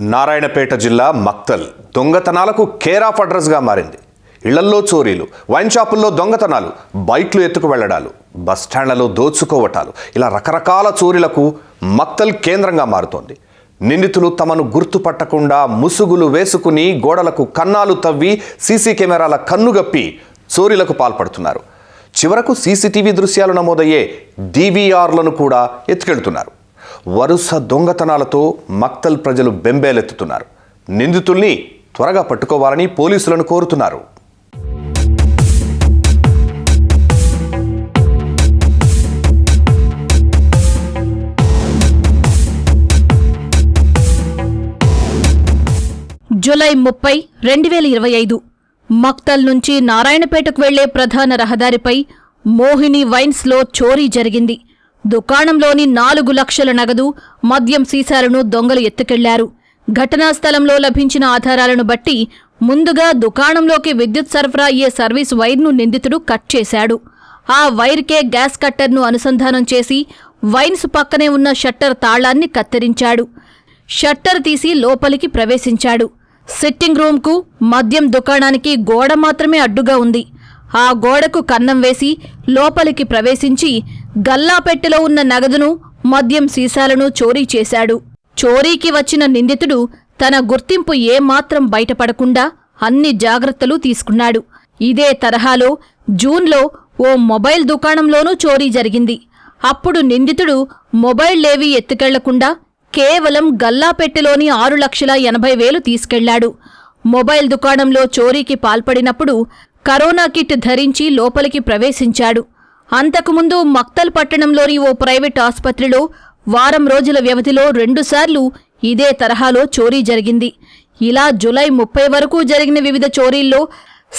నారాయణపేట జిల్లా మక్తల్ దొంగతనాలకు care of అడ్రస్గా మారింది. ఇళ్ళల్లో చోరీలు వైన్ షాపుల్లో దొంగతనాలు బైక్లు ఎత్తుకు వెళ్ళడాలు బస్ స్టాండ్లలో దోచుకోవటాలు ఇలా రకరకాల చోరీలకు మక్తల్ కేంద్రంగా మారుతోంది. నిందితులు తమను గుర్తుపట్టకుండా ముసుగులు వేసుకుని గోడలకు కన్నాలు తవ్వి సీసీ కెమెరాల కన్నుగప్పి చోరీలకు పాల్పడుతున్నారు. చివరకు సీసీటీవీ దృశ్యాలు నమోదయ్యే డీవీఆర్లను కూడా ఎత్తుకెళ్తున్నారు. వరుస దొంగతనాలతో మక్తల్ ప్రజలు బెంబేలెత్తుతున్నారు. నిందితుల్ని త్వరగా పట్టుకోవాలని పోలీసులను కోరుతున్నారు. జూలై ముప్పై రెండు వేల ఇరవై ఐదు. మక్తల్ నుంచి నారాయణపేటకు వెళ్ళే ప్రధాన రహదారిపై మోహిని వైన్స్లో చోరీ జరిగింది. దుకాణంలోని నాలుగు లక్షల నగదు మద్యం సీసాలను దొంగలు ఎత్తుకెళ్ళారు. ఘటనా స్థలంలో లభించిన ఆధారాలను బట్టి ముందుగా దుకాణంలోకి విద్యుత్ సరఫరా అయ్యే సర్వీస్ వైర్ను నిందితుడు కట్ చేశాడు. ఆ వైర్కే గ్యాస్ కట్టర్ను అనుసంధానం చేసి వైన్స్ పక్కనే ఉన్న షట్టర్ తాళాన్ని కత్తిరించాడు. షట్టర్ తీసి లోపలికి ప్రవేశించాడు. సిట్టింగ్ రూమ్కు మద్యం దుకాణానికి గోడ మాత్రమే అడ్డుగా ఉంది. ఆ గోడకు కన్నం వేసి లోపలికి ప్రవేశించి గల్లాపెట్టెలో ఉన్న నగదును మద్యం సీసాలను చోరీ చేశాడు. చోరీకి వచ్చిన నిందితుడు తన గుర్తింపు ఏమాత్రం బయటపడకుండా అన్ని జాగ్రత్తలు తీసుకున్నాడు. ఇదే తరహాలో జూన్లో ఓ మొబైల్ దుకాణంలోనూ చోరీ జరిగింది. అప్పుడు నిందితుడు మొబైల్లేవీ ఎత్తుకెళ్ళకుండా కేవలం గల్లాపెట్టెలోని ఆరు లక్షల ఎనభై వేలు తీసుకెళ్ళాడు. మొబైల్ దుకాణంలో చోరీకి పాల్పడినప్పుడు కరోనా కిట్ ధరించి లోపలికి ప్రవేశించాడు. అంతకుముందు మక్తల్ పట్టణంలోని ఓ ప్రైవేట్ ఆసుపత్రిలో వారం రోజుల వ్యవధిలో రెండుసార్లు ఇదే తరహాలో చోరీ జరిగింది. ఇలా జులై ముప్పై వరకు జరిగిన వివిధ చోరీల్లో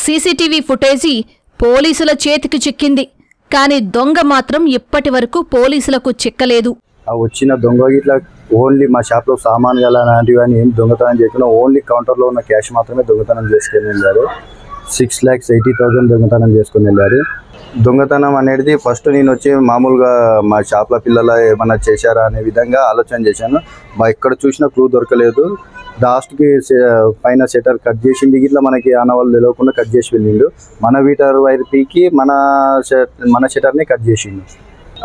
సీసీటీవీ ఫుటేజీ పోలీసుల చేతికి చిక్కింది. కానీ దొంగ మాత్రం ఇప్పటి వరకు పోలీసులకు చిక్కలేదు. ఆ వచ్చిన దొంగ ఇట్లా ఓన్లీ మా షాప్లో సామాన్ గల అలాంటివి అని ఏం దొంగతనం చేయకుండా ఓన్లీ కౌంటర్లో ఉన్న క్యాష్ మాత్రమే దొంగతనం చేసుకుని సిక్స్ ల్యాక్స్ ఎయిటీ థౌజండ్ దొంగతనం చేసుకుని వెళ్ళారు. దొంగతనం అనేది ఫస్ట్ నేను వచ్చి మామూలుగా మా షాప్ల పిల్లల ఏమన్నా చేశారా అనే విధంగా ఆలోచన చేశాను. మా ఎక్కడ చూసినా క్లూ దొరకలేదు. లాస్ట్కి పైన సెటర్ కట్ చేసింది. ఇట్లా మనకి ఆనవాళ్ళు తెలియకుండా కట్ చేసి వెళ్ళిండు. మన వీటర్ వైర్ పీకి మన సెట్ మన సెటర్ని కట్ చేసిండు.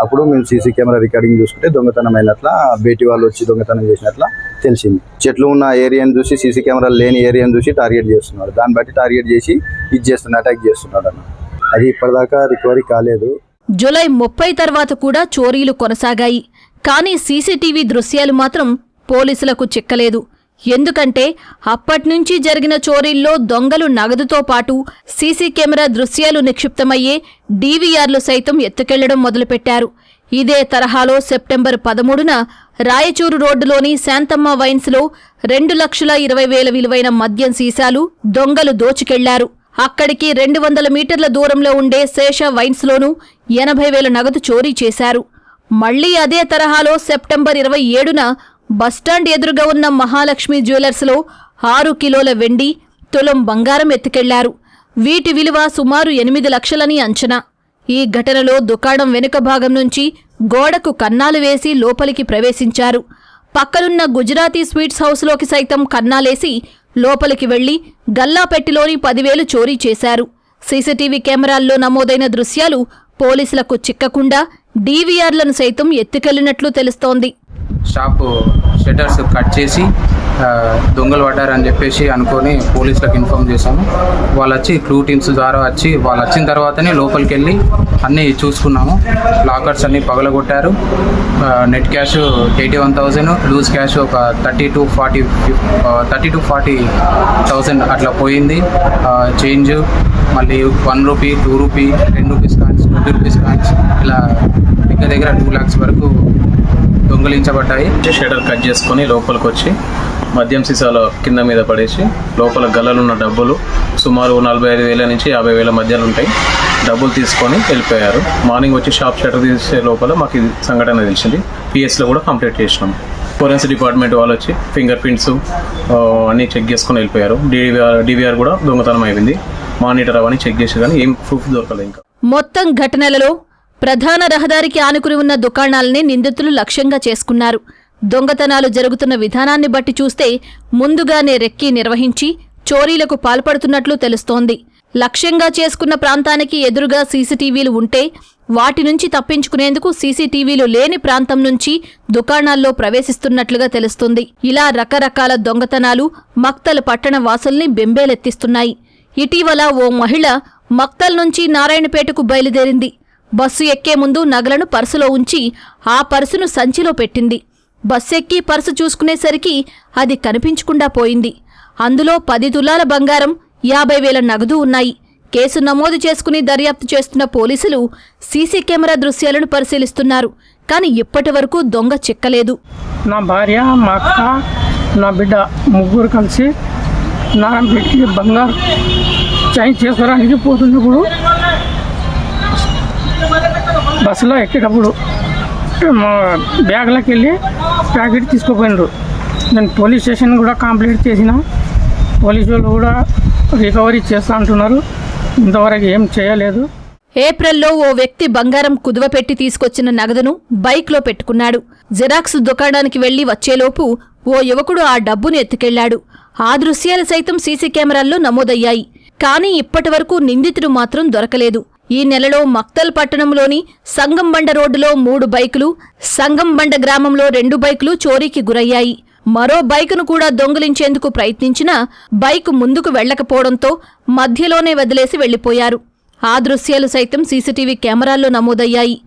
అప్పుడు మేము సీసీ కెమెరా రికార్డింగ్ చూసుకుంటే దొంగతనం అయినట్ల బేటి వాళ్ళు వచ్చి దొంగతనం చేసినట్ల తెలిసింది. చెట్లు ఉన్న ఏరియాని చూసి సీసీ కెమెరా లేని ఏరియాని చూసి టార్గెట్ చేస్తున్నాడు. దాన్ని బట్టి టార్గెట్ చేసి ఇది చేస్తున్న అటాక్ చేస్తున్నాడు అన్న. అది ఇప్పటిదాకా రికవరీ కాలేదు. జులై ముప్పై తర్వాత కూడా చోరీలు కొనసాగాయి. కానీ సీసీటీవీ దృశ్యాలు మాత్రం పోలీసులకు చిక్కలేదు. ఎందుకంటే అప్పట్నుంచి జరిగిన చోరీల్లో దొంగలు నగదుతో పాటు సీసీ కెమెరా దృశ్యాలు నిక్షిప్తమయ్యే డీవీఆర్లు సైతం ఎత్తుకెళ్ళడం మొదలుపెట్టారు. ఇదే తరహాలో సెప్టెంబర్ పదమూడున రాయచూరు రోడ్డులోని శాంతమ్మ వైన్స్లో రెండు లక్షల ఇరవై వేల విలువైన మద్యం సీసాలు దొంగలు దోచుకెళ్ళారు. అక్కడికి రెండు వందల మీటర్ల దూరంలో ఉండే శేష వైన్స్లోనూ ఎనభై వేల నగదు చోరీ చేశారు. మళ్ళీ అదే తరహాలో సెప్టెంబర్ ఇరవై ఏడున బస్టాండ్ ఎదురుగా ఉన్న మహాలక్ష్మి జ్యువెలర్స్లో ఆరు కిలోల వెండి తులం బంగారం ఎత్తుకెళ్ళారు. వీటి విలువ సుమారు ఎనిమిది లక్షలని అంచనా. ఈ ఘటనలో దుకాణం వెనుక భాగం నుంచి గోడకు కన్నాలు వేసి లోపలికి ప్రవేశించారు. పక్కనున్న గుజరాతీ స్వీట్స్ హౌస్లోకి సైతం కన్నాలేసి లోపలికి వెళ్ళి గల్లాపెట్టిలోని పదివేలు చోరీ చేశారు. సీసీటీవీ కెమెరాల్లో నమోదైన దృశ్యాలు పోలీసులకు చిక్కకుండా డీవీఆర్లను సైతం ఎత్తుకెళ్ళినట్లు తెలుస్తోంది. షాప్ షట్టర్స్ కట్ చేసి దొంగలు పడ్డారని చెప్పేసి అనుకొని పోలీసులకు ఇన్ఫామ్ చేశాము. వాళ్ళు వచ్చి క్లూ టీమ్స్ ద్వారా వచ్చి వాళ్ళు వచ్చిన తర్వాతనే లోపలికి వెళ్ళి అన్నీ చూసుకున్నాము. లాకర్స్ అన్నీ పగలగొట్టారు. Net cash eighty one thousand loose cash ఒక thirty to forty thirty to forty thousand అట్లా పోయింది. చేంజ్ మళ్ళీ one rupee two rupee ten rupees coins twenty rupees coins ఇలా దగ్గర దగ్గర టూ ల్యాక్స్ వరకు దొంగిలించబడ్డాయి. షటర్ కట్ చేసుకొని లోపలికి వచ్చి మద్యం సీసాలో కింద మీద పడేసి లోపల గల్లలున్న డబ్బులు సుమారు నలభై ఐదు వేల నుంచి యాభై వేల మధ్యలో ఉంటాయి. డబ్బులు తీసుకొని వెళ్ళిపోయారు. మార్నింగ్ వచ్చి షాప్ షటర్ తీసే లోపల మాకు ఇది సంఘటన తెలిసింది. పిఎస్లో కూడా కంప్లీట్ చేసినాం. ఫోరెన్సిక్ డిపార్ట్మెంట్ వాళ్ళు వచ్చి ఫింగర్ ప్రింట్స్ అన్నీ చెక్ చేసుకొని వెళ్ళిపోయారు. డివిఆర్ డివిఆర్ కూడా దొంగతనం అయిపోయింది. మానిటర్ అవన్నీ చెక్ చేసి కానీ ఏం ప్రూఫ్ దొరకలేదు ఇంకా. మొత్తం ఘటనలలో ప్రధాన రహదారికి ఆనుకుని ఉన్న దుకాణాలని నిందితులు లక్ష్యంగా చేసుకున్నారు. దొంగతనాలు జరుగుతున్న విధానాన్ని బట్టి చూస్తే ముందుగానే రెక్కీ నిర్వహించి చోరీలకు పాల్పడుతున్నట్లు తెలుస్తోంది. లక్ష్యంగా చేసుకున్న ప్రాంతానికి ఎదురుగా సీసీటీవీలు ఉంటే వాటి నుంచి తప్పించుకునేందుకు సీసీటీవీలు లేని ప్రాంతం నుంచి దుకాణాల్లో ప్రవేశిస్తున్నట్లుగా తెలుస్తుంది. ఇలా రకరకాల దొంగతనాలు మక్తల్ పట్టణ వాసుల్ని బెంబేలెత్తిస్తున్నాయి. ఇటీవల ఓ మహిళ మక్తల్ నుంచి నారాయణపేటకు బయలుదేరింది. బస్సు ఎక్కే ముందు నగలను పర్సులో ఉంచి ఆ పర్సును సంచిలో పెట్టింది. బస్సు ఎక్కి పర్సు చూసుకునేసరికి అది కనిపించకుండా పోయింది. అందులో పది తులాల బంగారం యాభై వేల నగదు ఉన్నాయి. కేసు నమోదు చేసుకుని దర్యాప్తు చేస్తున్న పోలీసులు సీసీ కెమెరా దృశ్యాలను పరిశీలిస్తున్నారు కానీ ఇప్పటి వరకు దొంగ చిక్కలేదు. నా భార్య మా అక్క నా బిడ్డ ముగ్గురు కలిసి నారాయణపేటకి బంగారు చైన్ చేసుకోవడానికి పోతున్నప్పుడు బస్సులో ఎక్కేటప్పుడు బ్యాగ్లోకి వెళ్ళి ప్యాకెట్ తీసుకుపోయినారు. నేను పోలీస్ స్టేషన్ కూడా కంప్లీట్ చేసిన. పోలీసు వాళ్ళు కూడా రికవరీ చేస్తా అంటున్నారు. ఇంతవరకు ఏం చేయలేదు. ఏప్రిల్లో ఓ వ్యక్తి బంగారం కుదువపెట్టి తీసుకొచ్చిన నగదును బైక్లో పెట్టుకున్నాడు. జిరాక్స్ దుకాణానికి వెళ్ళి వచ్చేలోపు ఓ యువకుడు ఆ డబ్బును ఎత్తుకెళ్ళాడు ఆ దృశ్యాలు సైతం సీసీ కెమెరాల్లో నమోదయ్యాయి. కానీ ఇప్పటివరకు నిందితుడు మాత్రం దొరకలేదు. ఈ నెలలో మక్తల్ పట్టణంలోని సంగంబండ రోడ్డులో మూడు బైకులు సంగంబండ గ్రామంలో రెండు బైకులు చోరీకి గురయ్యాయి. మరో బైకును కూడా దొంగిలించేందుకు ప్రయత్నించినా బైక్ ముందుకు వెళ్ళకపోవడంతో మధ్యలోనే వదిలేసి వెళ్ళిపోయారు ఆ దృశ్యాలు సైతం సీసీటీవీ కెమెరాల్లో నమోదయ్యాయి.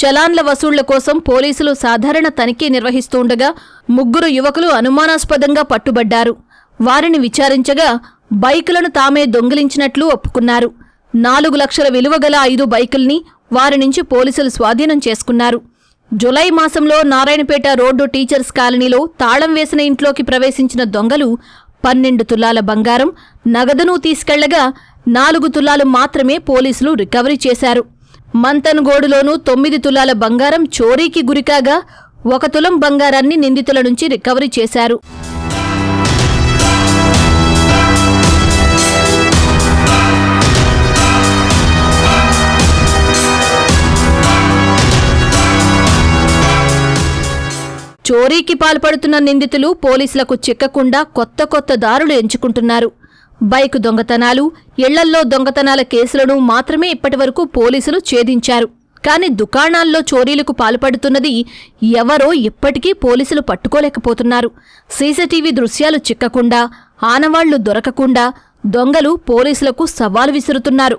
చలాన్ల వసూళ్ళ కోసం పోలీసులు సాధారణ తనిఖీ నిర్వహిస్తుండగా ముగ్గురు యువకులు అనుమానాస్పదంగా పట్టుబడ్డారు. వారిని విచారించగా బైకులను తామే దొంగిలించినట్లు ఒప్పుకున్నారు. నాలుగు లక్షల విలువ గల ఐదు బైకుల్ని వారి నుంచి పోలీసులు స్వాధీనం చేసుకున్నారు. జులై మాసంలో నారాయణపేట రోడ్డు టీచర్స్ కాలనీలో తాళం వేసిన ఇంట్లోకి ప్రవేశించిన దొంగలు పన్నెండు తులాల బంగారం నగదును తీసుకెళ్ళగా నాలుగు తులాలు మాత్రమే పోలీసులు రికవరీ చేశారు. మంతన్గోడులోనూ తొమ్మిది తులాల బంగారం చోరీకి గురికాగా ఒక తులం బంగారాన్ని నిందితుల నుంచి రికవరీ చేశారు. చోరీకి పాల్పడుతున్న నిందితులు పోలీసులకు చిక్కకుండా కొత్త కొత్త దారులు ఎంచుకుంటున్నారు. బైక్ దొంగతనాలు ఇళ్ళల్లో దొంగతనాల కేసులను మాత్రమే ఇప్పటివరకు పోలీసులు ఛేదించారు. కానీ దుకాణాల్లో చోరీలకు పాల్పడుతున్నది ఎవరో ఇప్పటికీ పోలీసులు పట్టుకోలేకపోతున్నారు. సీసీటీవీ దృశ్యాలు చిక్కకుండా ఆనవాళ్ళు దొరకకుండా దొంగలు పోలీసులకు సవాలు విసురుతున్నారు.